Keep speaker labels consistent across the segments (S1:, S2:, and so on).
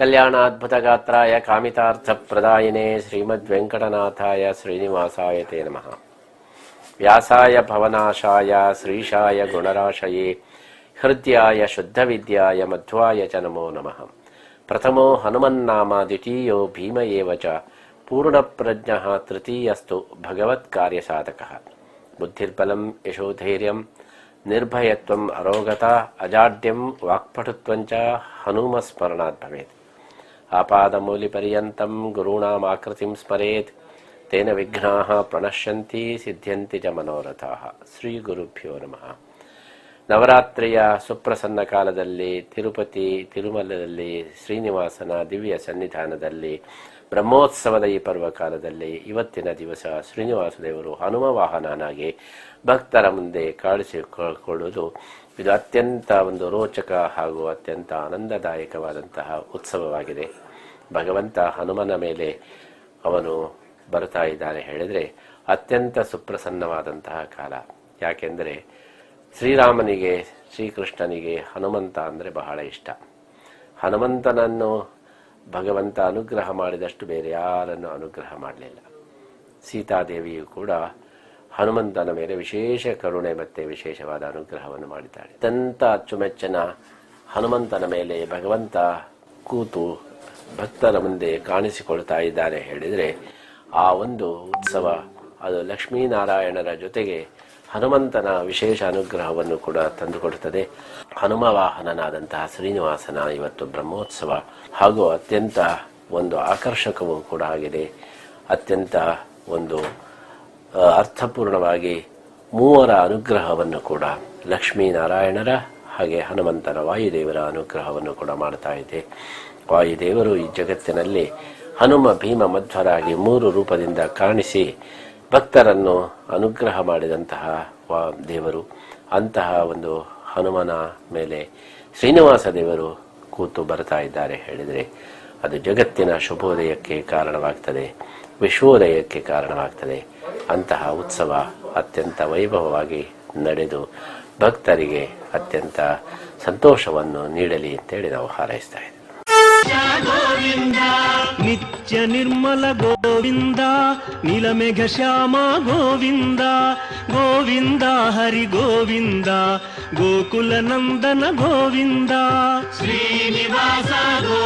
S1: कल्याणाद्भुतगात्राय कामितार्थप्रदायिने श्रीमद्वेङ्कटनाथाय श्रीनिवासाय ते नमः। व्यासाय भवनाशाय, श्रीशाय गुणराशये, हृद्याय शुद्धविद्याय मध्वाय च नमो नमः। प्रथमो हनुमन्नाम द्वितीयो भीम एव च, पूर्णप्रज्ञः तृतीयस्तु भगवत्कार्यसाधकः। बुद्धिर्बलं यशोधैर्यं निर्भयत्वम्, अरोगता अजाड्यं वाक्पटुत्वं च हनुमस्मरणात् भवेत्। ಆಪಾದಮೂಲಿಪರ್ಯಂతం ಗುರುಣಾಮಾಕೃತಿಂ ಸ್ಮರೇತ್ ತೇನ ವಿಘ್ನಾ ಪ್ರಣಶ್ಯಂತಿ ಸಿದ್ಧ್ಯಂತಿ ಚ ಮನೋರಥಾ ಶ್ರೀ ಗುರುಭ್ಯೋ ನಮಃ ನವರಾತ್ರಿಯ ಸುಪ್ರಸನ್ನ ಕಾಲದಲ್ಲಿ ತಿರುಪತಿ ತಿರುಮಲದಲ್ಲಿ ಶ್ರೀನಿವಾಸನ ದಿವ್ಯ ಸನ್ನಿಧಾನದಲ್ಲಿ ಬ್ರಹ್ಮೋತ್ಸವದ ಈ ಪರ್ವ ಕಾಲದಲ್ಲಿ ಇವತ್ತಿನ ದಿವಸ ಶ್ರೀನಿವಾಸ ದೇವರು ಹನುಮ ವಾಹನನಾಗಿ ಭಕ್ತರ ಮುಂದೆ ಕಾಣಿಸಿಕೊಳ್ಳುವುದು ಇದು ಅತ್ಯಂತ ಒಂದು ರೋಚಕ ಹಾಗೂ ಅತ್ಯಂತ ಆನಂದದಾಯಕವಾದಂತಹ ಉತ್ಸವವಾಗಿದೆ. ಭಗವಂತ ಹನುಮನ ಮೇಲೆ ಅವನು ಬರ್ತಾ ಇದ್ದಾನೆ ಹೇಳಿದರೆ ಅತ್ಯಂತ ಸುಪ್ರಸನ್ನವಾದಂತಹ ಕಾಲ. ಯಾಕೆಂದರೆ ಶ್ರೀರಾಮನಿಗೆ, ಶ್ರೀಕೃಷ್ಣನಿಗೆ ಹನುಮಂತ ಅಂದರೆ ಬಹಳ ಇಷ್ಟ. ಹನುಮಂತನನ್ನು ಭಗವಂತ ಅನುಗ್ರಹ ಮಾಡಿದಷ್ಟು ಬೇರೆ ಯಾರನ್ನು ಅನುಗ್ರಹ ಮಾಡಲಿಲ್ಲ. ಸೀತಾದೇವಿಯು ಕೂಡ ಹನುಮಂತನ ಮೇಲೆ ವಿಶೇಷ ಕರುಣೆ ಮತ್ತು ವಿಶೇಷವಾದ ಅನುಗ್ರಹವನ್ನು ಮಾಡಿದ್ದಾಳೆ. ಅತ್ಯಂತ ಅಚ್ಚುಮೆಚ್ಚನ ಹನುಮಂತನ ಮೇಲೆ ಭಗವಂತ ಕೂತು ಭಕ್ತರ ಮುಂದೆ ಕಾಣಿಸಿಕೊಳ್ತಾ ಇದ್ದಾನೆ ಹೇಳಿದರೆ ಆ ಒಂದು ಉತ್ಸವ ಅದು ಲಕ್ಷ್ಮೀನಾರಾಯಣರ ಜೊತೆಗೆ ಹನುಮಂತನ ವಿಶೇಷ ಅನುಗ್ರಹವನ್ನು ಕೂಡ ತಂದುಕೊಡುತ್ತದೆ. ಹನುಮ ವಾಹನನಾದಂತಹ ಶ್ರೀನಿವಾಸನ ಇವತ್ತು ಬ್ರಹ್ಮೋತ್ಸವ ಹಾಗೂ ಅತ್ಯಂತ ಒಂದು ಆಕರ್ಷಕವೂ ಕೂಡ ಆಗಿದೆ. ಅತ್ಯಂತ ಒಂದು ಅರ್ಥಪೂರ್ಣವಾಗಿ ಮೂವರ ಅನುಗ್ರಹವನ್ನು ಕೂಡ ಲಕ್ಷ್ಮೀನಾರಾಯಣರ ಹಾಗೆ ಹನುಮಂತನ ವಾಯುದೇವರ ಅನುಗ್ರಹವನ್ನು ಕೂಡ ಮಾಡ್ತಾ ಇದೆ. ವಾಯುದೇವರು ಈ ಜಗತ್ತಿನಲ್ಲಿ ಹನುಮ ಭೀಮ ಮಧ್ವರಾಗಿ ಮೂರು ರೂಪದಿಂದ ಕಾಣಿಸಿ ಭಕ್ತರನ್ನು ಅನುಗ್ರಹ ಮಾಡಿದಂತಹ ದೇವರು, ಅಂತಹ ಒಂದು ಹನುಮನ ಮೇಲೆ ಶ್ರೀನಿವಾಸ ದೇವರು ಕೂತು ಬರ್ತಾ ಇದ್ದಾರೆ ಹೇಳಿದರೆ ಅದು ಜಗತ್ತಿನ ಶುಭೋದಯಕ್ಕೆ ಕಾರಣವಾಗ್ತದೆ, ವಿಶ್ವೋದಯಕ್ಕೆ ಕಾರಣವಾಗ್ತದೆ. ಅಂತಹ ಉತ್ಸವ ಅತ್ಯಂತ ವೈಭವವಾಗಿ ನಡೆದು ಭಕ್ತರಿಗೆ ಅತ್ಯಂತ ಸಂತೋಷವನ್ನು ನೀಡಲಿ ಅಂತೇಳಿ ನಾವು ಹಾರೈಸ್ತಾ ಇದ್ದೇವೆ.
S2: నిత్య నిర్మల గోవింద. నీలమేఘ శ్యామ గోవింద. గోవింద హరి గోవింద. గోకుల నందన గోవింద. శ్రీనివాస గో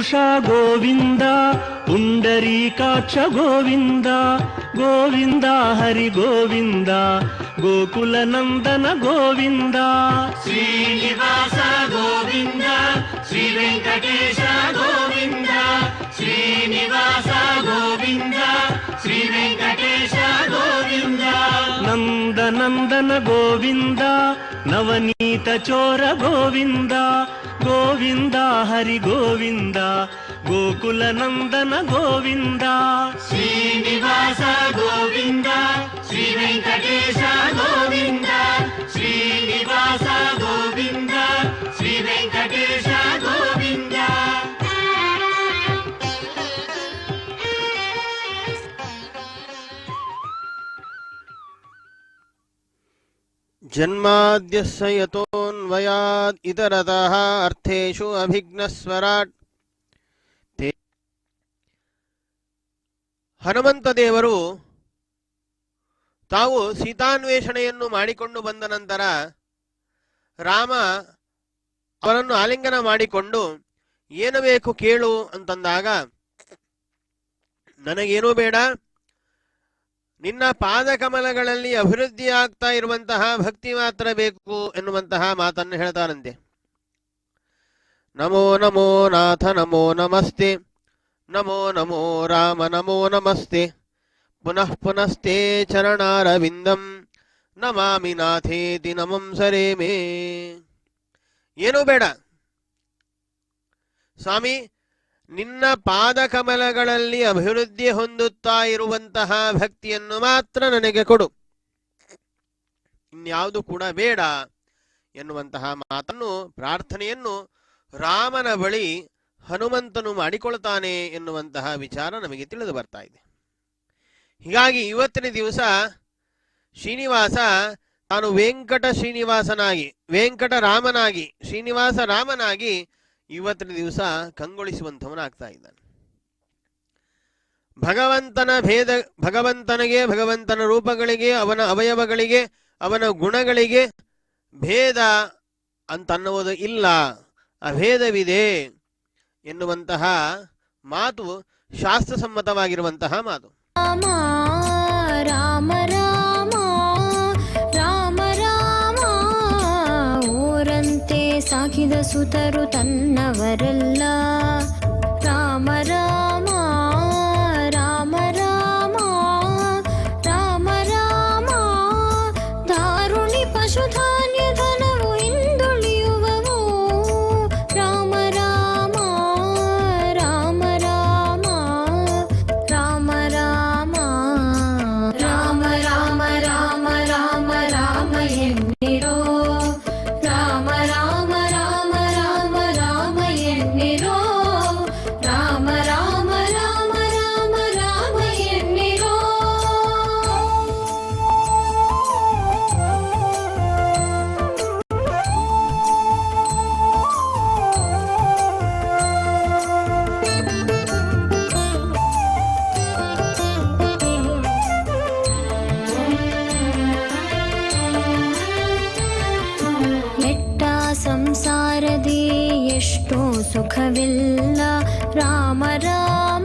S2: పురుష గోవింద పుండరీకాక్ష గోవింద గోవింద హరి గోవింద గోకుల నందన గోవింద. శ్రీనివాస గోవింద శ్రీ వెంకటేశ గోవింద శ్రీనివాస గోవింద శ్రీ వెంకటేశ గోవింద. నందనందన గోవింద నవనీత చోర గోవింద గోవింద హరి గోవింద గోకుల నందన గోవింద. శ్రీనివాస
S3: గో ಜನ್ಮಾದ್ಯಸ್ಯ ಯತೋನ್ವಯಾದ್ ಇತರತಃ ಅರ್ಥೇಷು ಅಭಿಜ್ಞಸ್ವರಾಟ್ ಹನುಮಂತ ದೇವರು ತಾವು ಸೀತಾನ್ವೇಷಣೆಯನ್ನು ಮಾಡಿಕೊಂಡು ಬಂದ ನಂತರ ರಾಮ ಅವರನ್ನು ಆಲಿಂಗನ ಮಾಡಿಕೊಂಡು, ಏನು ಬೇಕು ಕೇಳು ಅಂತಂದಾಗ, ನನಗೇನೂ ಬೇಡ ನಿನ್ನ ಪಾದಕಮಲಗಳಲ್ಲಿ ಅಭಿವೃದ್ಧಿ ಆಗ್ತಾ ಇರುವಂತಹ ಭಕ್ತಿ ಮಾತ್ರ ಬೇಕು ಎನ್ನುವಂತಹ ಮಾತನ್ನು ಹೇಳ್ತಾರಂತೆ ನಮೋ ನಮೋ ನಾಥ, ನಮೋ ನಮಸ್ತೆ. ನಮೋ ನಮೋ ರಾಮ, ನಮೋ ನಮಸ್ತೆ. ಪುನಃ ಪುನಸ್ತೆ ಚರಣಾರವಿಂದಂ. ನಮಾಮಿ ನಾಥೇತಿ ನಮಂ ಸರೇಮೇ. ಏನೂ ಬೇಡ. ಸ್ವಾಮಿ ನಿನ್ನ ಪಾದಕಮಲಗಳಲ್ಲಿ ಅಭಿವೃದ್ಧಿ ಹೊಂದುತ್ತಾ ಇರುವಂತಹ ಭಕ್ತಿಯನ್ನು ಮಾತ್ರ ನನಗೆ ಕೊಡು. ಇನ್ಯಾವುದು ಕೂಡ ಬೇಡ ಎನ್ನುವಂತಹ ಮಾತನ್ನು, ಪ್ರಾರ್ಥನೆಯನ್ನು ರಾಮನ ಬಳಿ ಹನುಮಂತನು ಮಾಡಿಕೊಳ್ತಾನೆ ಎನ್ನುವಂತಹ ವಿಚಾರ ನಮಗೆ ತಿಳಿದು ಬರ್ತಾ ಇದೆ. ಹೀಗಾಗಿ ಇವತ್ತಿನ ದಿವಸ ಶ್ರೀನಿವಾಸ ತಾನು ವೆಂಕಟ ಶ್ರೀನಿವಾಸನಾಗಿ, ವೆಂಕಟ ರಾಮನಾಗಿ, ಶ್ರೀನಿವಾಸ ರಾಮನಾಗಿ ಇವತ್ತಿನ ದಿವಸ ಕಂಗೊಳಿಸುವಂಥವನಾಗ್ತಾ ಇದ್ದಾನೆ. ಭಗವಂತನ ಭೇದ, ಭಗವಂತನಿಗೆ, ಭಗವಂತನ ರೂಪಗಳಿಗೆ, ಅವನ ಅವಯವಗಳಿಗೆ, ಅವನ ಗುಣಗಳಿಗೆ ಭೇದ ಅಂತನ್ನುವುದು ಇಲ್ಲ, ಅಭೇದವಿದೆ ಎನ್ನುವಂತಹ ಮಾತು ಶಾಸ್ತ್ರಸಮ್ಮತವಾಗಿರುವಂತಹ ಮಾತು.
S4: ರಾಮ ಸಾಕಿದ ಸುತರು ತನ್ನವರೆಲ್ಲ ರಾಮ ರಾಮ सुखविल्ला राम राम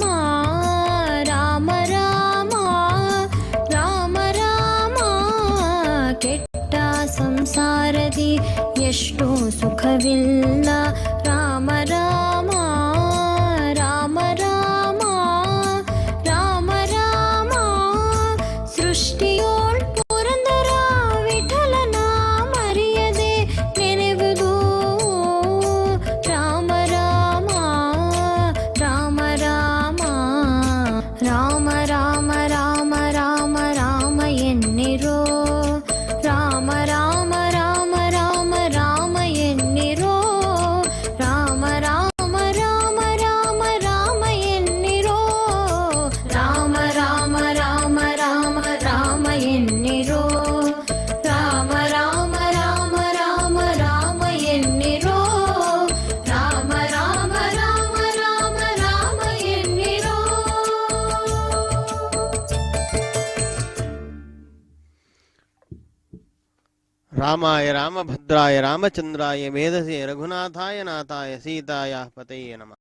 S3: రామాయ రామభద్రాయ రామచంద్రాయ మేధసే రఘునాథాయ నాథాయ సీతాయ పతయే నమ